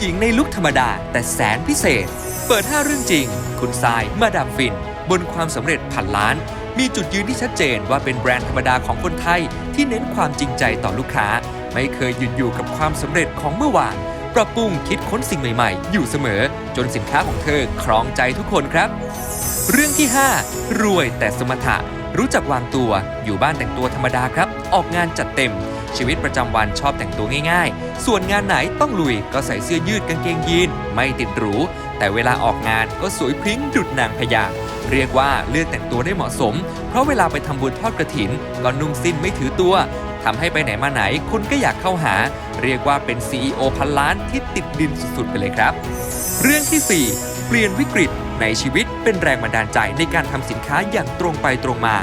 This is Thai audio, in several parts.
หญิงในลุคธรรมดาแต่แสนพิเศษ เปิด 5 เรื่องจริง คุณทรายมาดามฟิน บนความสำเร็จพันล้าน มีจุดยืนที่ชัดเจนว่าเป็นแบรนด์ธรรมดาของคนไทย ที่เน้นความจริงใจต่อลูกค้า ไม่เคยหยุดอยู่กับความสำเร็จของเมื่อวาน ปรับปรุงคิดค้นสิ่งใหม่ๆ อยู่เสมอ จนสินค้าของเธอครองใจทุกคนครับ เรื่องที่ 5 รวยแต่สมถะรู้จักวางตัวอยู่บ้านแต่งตัวธรรมดาครับ ออกงานจัดเต็ม ชีวิตประจำวันชอบแต่งตัวง่ายๆ ส่วนงานไหนต้องลุยก็ใส่เสื้อยืดกางเกงยีนไม่ติดหรู แต่เวลาออกงานก็สวยพริ้งดุดนางพญาเรียกว่าเลือกแต่งตัวได้เหมาะสม เพราะเวลาไปทำบุญทอดกระถิน ก็นุ่งสิ้นไม่ถือตัวทำให้ไปไหนมาไหนคนก็อยากเข้าหา เรียกว่าเป็น CEO พันล้านที่ติดดินสุดๆไปเลยครับ เรื่องที่ 4 เปลี่ยนวิกฤต ในชีวิตเป็นแรงบันดาลใจในการทำสินค้าอย่างตรงไปตรงมา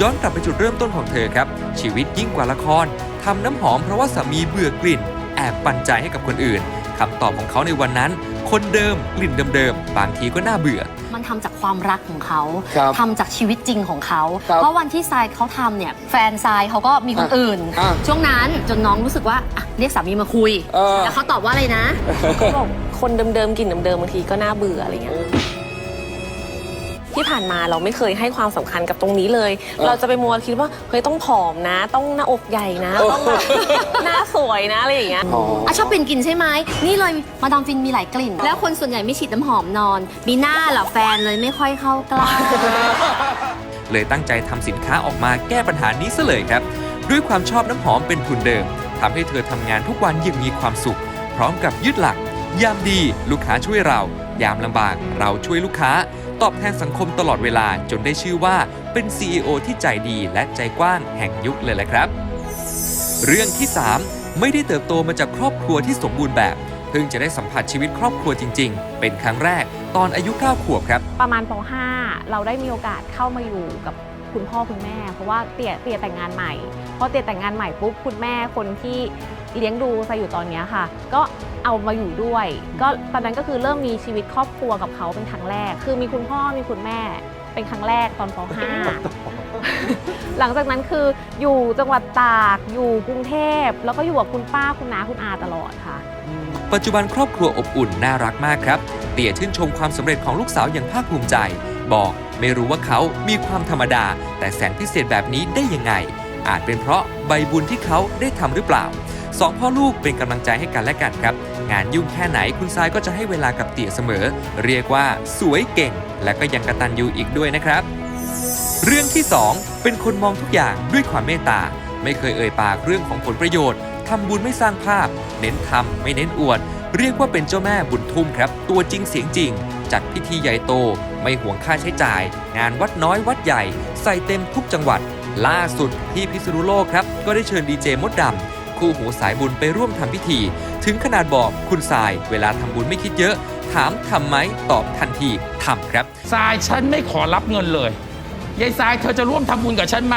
ย้อนกลับไปจุดเริ่มต้นของเธอครับ ชีวิตยิ่งกว่าละครทำน้ำหอมเพราะว่าสามีเบื่อกลิ่น แอบปันใจให้กับคนอื่นคำตอบของเขาในวันนั้น คนเดิมกลิ่นเดิมๆบางทีก็น่าเบื่อ มันทำจากความรักของเขาครับทำจากชีวิตจริงของเขา ครับเพราะวันที่ทรายเขาทำเนี่ย แฟนทรายเขาก็มีคนอะอื่น อะช่วงนั้นจนน้องรู้สึกว่าอะเรียกสามีมาคุย เออ แล้วเขาตอบว่าอะไรนะ เขาบอกคนเดิมๆกลิ่นเดิมๆบางทีก็น่าเบื่ออะไรเงี้ย ที่ผ่านมาเราไม่เคยให้ความสำคัญกับตรงนี้เลย เราจะไปมัวคิดว่าเฮ้ยต้องผอมนะ ต้องหน้าอกใหญ่นะต้องแบบหน้าสวยนะอะไรอย่างเงี้ย อ๋ออะชอบเป็นกลิ่นใช่ไหม นี่เลยมาดามฟินมีหลายกลิ่น แล้วคนส่วนใหญ่ไม่ฉีดน้ำหอมนอนมีหน้าเหรอแฟนเลยไม่ค่อยเข้าใกล้ เลยตั้งใจทำสินค้าออกมาแก้ปัญหานี้ซะเลยครับ ด้วยความชอบน้ำหอมเป็นทุนเดิมทำให้เธอทำงานทุกวันอยังมีความสุข พร้อมกับยึดหลัก ยามดี ลูกค้าช่วยเรา ยามลำบากเราช่วยลูกค้า ตอบแทนสังคมตลอดเวลาจนได้ชื่อว่าเป็น CEO ที่ใจดีและใจกว้างแห่งยุคเลยแหละครับ เรื่องที่ 3 ไม่ได้เติบโตมาจากครอบครัวที่สมบูรณ์แบบ เพิ่งจะได้สัมผัสชีวิตครอบครัวจริง ๆ เป็นครั้งแรกตอนอายุ 9 ขวบครับ ประมาณป .5 เราได้มีโอกาสเข้ามาอยู่กับคุณพ่อคุณแม่ เพราะว่าเตี่ยเตี่ยแต่งงานใหม่พอเตี่ยแต่งงานใหม่ปุ๊บคุณแม่คนที่ เลี้ยงดูซะอยู่ตอนเนี้ยค่ะ ก็เอามาอยู่ด้วย ก็ตอนนั้นก็คือเริ่มมีชีวิตครอบครัวกับเขาเป็นครั้งแรก คือมีคุณพ่อมีคุณแม่เป็นครั้งแรกตอนป .5 หลังจากนั้นคืออยู่จังหวัดตากอยู่กรุงเทพ แล้วก็อยู่กับคุณป้าคุณน้าคุณอาตลอดค่ะ ปัจจุบันครอบครัวอบอุ่นน่ารักมากครับ เตี่ยชื่นชมความสำเร็จของลูกสาวอย่างภาคภูมิใจ บอกไม่รู้ว่าเขามีความธรรมดา แต่แสนพิเศษแบบนี้ได้ยังไง อาจเป็นเพราะใบบุญที่เขาได้ทำหรือเปล่า สองพ่อลูกเป็นกำลังใจให้กันและกันครับ งานยุ่งแค่ไหนคุณทรายก็จะให้เวลากับเตี่ยเสมอ เรียกว่าสวยเก่ง และก็ยังกระตันยูอีกด้วยนะครับ เรื่องที่ 2 เป็นคนมองทุกอย่างด้วยความเมตตา ไม่เคยเอ่ยปากเรื่องของผลประโยชน์ทำบุญไม่สร้างภาพ เน้นทำไม่เน้นอวด เรียกว่าเป็นเจ้าแม่บุญทุ่มครับ ตัวจริงเสียงจริง จัดพิธีใหญ่โต ไม่ห่วงค่าใช้จ่าย งานวัดน้อยวัดใหญ่ ใส่เต็มทุกจังหวัด ล่าสุดที่พิษณุโลกครับ ก็ได้เชิญดีเจมดดำ คู่หูสายบุญไปร่วมทำพิธี ถึงขนาดบอกคุณสาย เวลาทำบุญไม่คิดเยอะ ถามทำไหมตอบทันทีทำครับทรายฉันไม่ขอรับเงินเลยยายทรายเธอจะร่วมทำบุญกับฉันไหม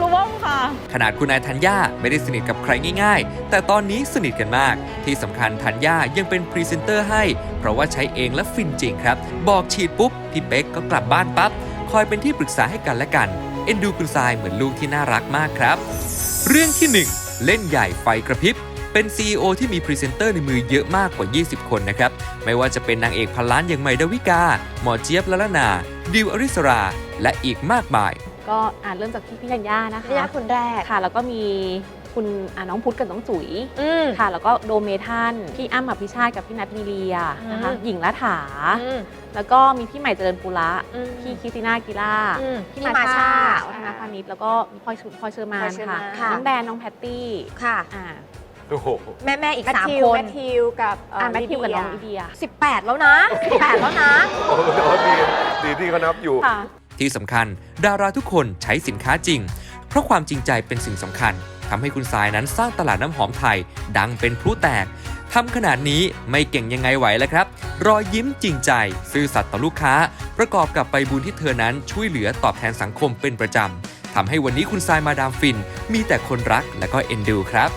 ร่วมค่ะ ขนาดคุณนายธัญญาไม่ได้สนิทกับใครง่าย ๆ แต่ตอนนี้สนิทกันมาก ที่สำคัญธัญญายังเป็นพรีเซนเตอร์ให้ เพราะว่าใช้เองและฟินจริงครับ บอกฉีดปุ๊บ พี่เป๊กก็กลับบ้านปั๊บ คอยเป็นที่ปรึกษาให้กันและกัน เอ็นดูคุณทรายเหมือนลูกที่น่ารักมากครับ เรื่องที่ 1 เล่นใหญ่ไฟกระพริบ เป็น CEO ที่มีพรีเซนเตอร์ในมือเยอะมากกว่า 20 คนนะครับ ไม่ว่าจะเป็นนางเอกพันล้านอย่างใหม่ดาวิกา หมอเจี๊ยบละละนา ดิวอริสรา และอีกมากมาย ก็อ่านเริ่มจากที่พี่ธัญญานะคะ พี่ธัญญาคนแรก ค่ะ แล้วก็มี คุณอ่าน้องพุทธกับน้องจุ๋ยอืม ค่ะ แล้วก็โดเมทันพี่อ้ำอภิชาติกับพี่นัทมีเลียนะคะอืม หญิงละถา อืมแล้วก็มีพี่ใหม่เจริญปุระอืมพี่คริสติน่ากีฬาอืมพี่พี่มามาชาชา วัฒนพานิชแล้วก็มีพลอยชุพลอยเชอร์มานพลอยเชอร์ค่ะมาน ค่ะน้องแดนน้องแพตตี้ค่ะ อ่าโอ้โห แม่แม่ๆอีกแมทสามธิวคนแมทธิวกับเอ่ออ่าแมทธิวกับน้องลิลิเดียเดียสิบแปดแล้วนะสิบแปดแล้วนะ โอ้โหดีดีที่เขานับอยู่ ค่ะ ที่สำคัญดาราทุกคนใช้สินค้าจริง เพราะความจริงใจเป็นสิ่งสำคัญ ทำให้คุณสายนั้นสร้างตลาดน้ำหอมไทย ดังเป็นพลุแตกทำขนาดนี้ไม่เก่งยังไงไหวแล้วครับ รอยยิ้มจริงใจ ซื่อสัตย์ต่อลูกค้า ประกอบกับใบบุญที่เธอนั้นช่วยเหลือตอบแทนสังคมเป็นประจำทำให้วันนี้คุณสายมาดามฟิน มีแต่คนรักและก็เอ็นดูครับ